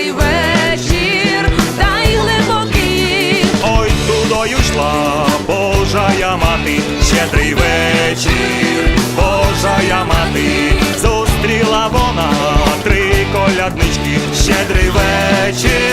святий вечір, та й глибокий. Ой, тудою йшла Божая мати, щедрий вечір, Божая мати, зустріла вона три коляднички, щедрий вечір.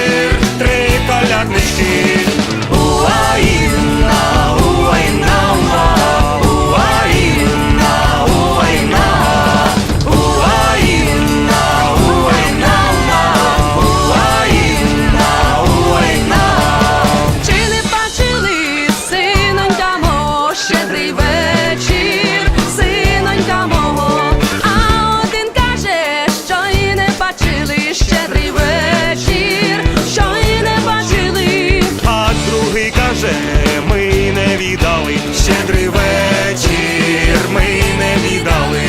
Віддали щедрий вечір, ми не віддали.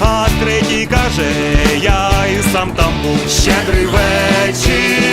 А третій каже, я і сам там був щедрий вечір,